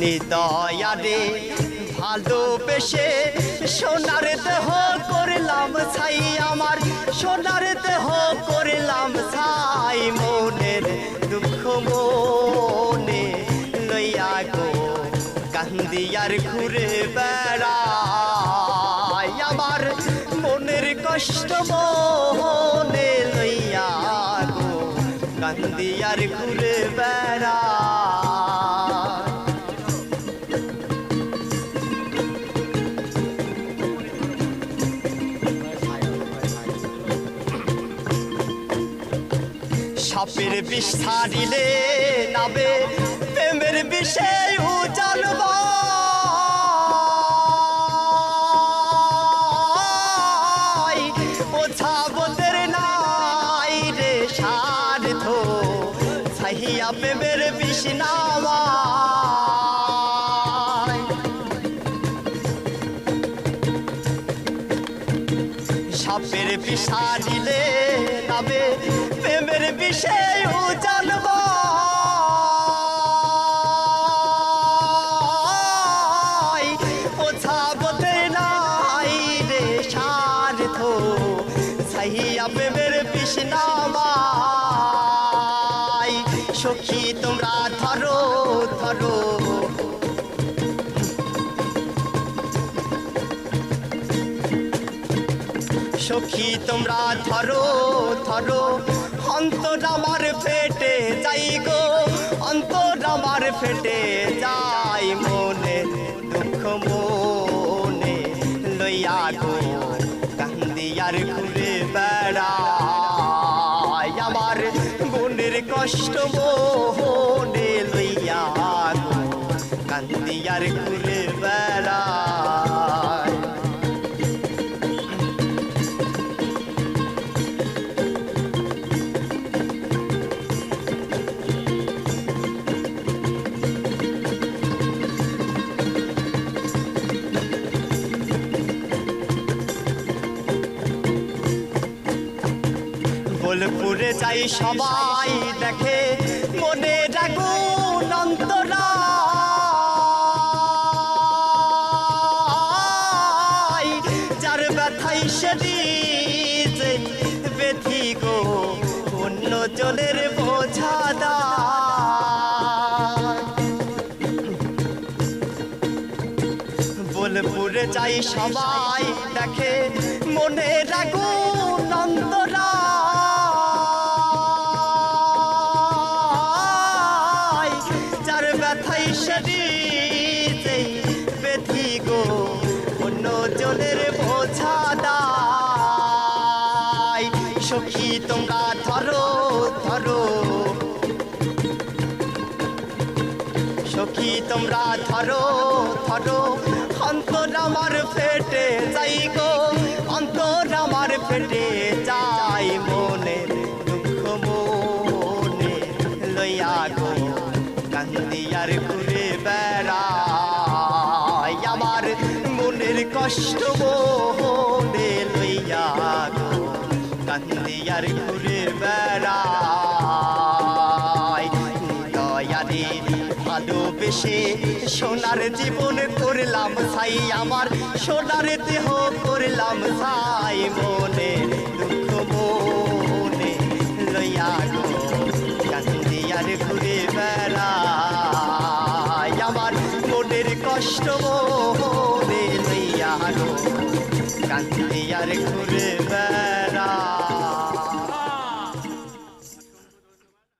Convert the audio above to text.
নিদয়ারে, ভালোবেসে সোনার দেহ করলাম ছাই আমার, সোনার দেহ করলাম ছাই মনের দুঃখ মনে লইয়া গো, কান্দিয়ার ঘুরে বেড়াই আমার মনের কষ্ট মনে লইয়া গো, কান্দিয়ার ঘুরে বেড়াই। সাপের বিষ ছাড়িলে নাবে। প্রেমের বিষে নাই রে বিষ নামায়। সাপের পিসা দিলে নাবে প্রেমের বিষয় সাহিয়া প্রেমের পিসনামাই সখী তোমরা ধরো ধরো। সখী, তোমরা ধরো ধরো। অন্তর আমার ফেটে যাই গো, অন্তর আমার ফেটে যাই মনে, দুঃখ মনে লইয়া গো। কান্দিয়ার ঘুরে বেড়াই আমার মনের কষ্ট মনে লইয়া গো। কান্দিয়ার ঘুরে বোলপুরে যাই সবাই দেখে, মনে রাগুন অন্তরা যার অন্য বোলপুরে যাই সবাই দেখে, মনে রাগুন সখী তোমরা ধরো ধরো। সখী, তোমরা ধরো ধরো। অন্তর আমার ফেটে যাই গো, অন্তর আমার ফেটে যাই মনে দুঃখ মনে। লইয়া গো, কান্দিয়ার ঘুরে বেড়াই। আমার মনের কষ্ট গো কান্দিয়ার ঘুরে বেড়াই দয়ারে ভালোবেসে সোনার জীবন করলাম সাই আমার সোনার দেহ করলাম সাই মনে দুঃখ মনে লইয়া গো ঘুরে বেড়াই আমার মনের কষ্ট মনে লইয়া গো কান্দিয়ার ঘুরে বেড়াই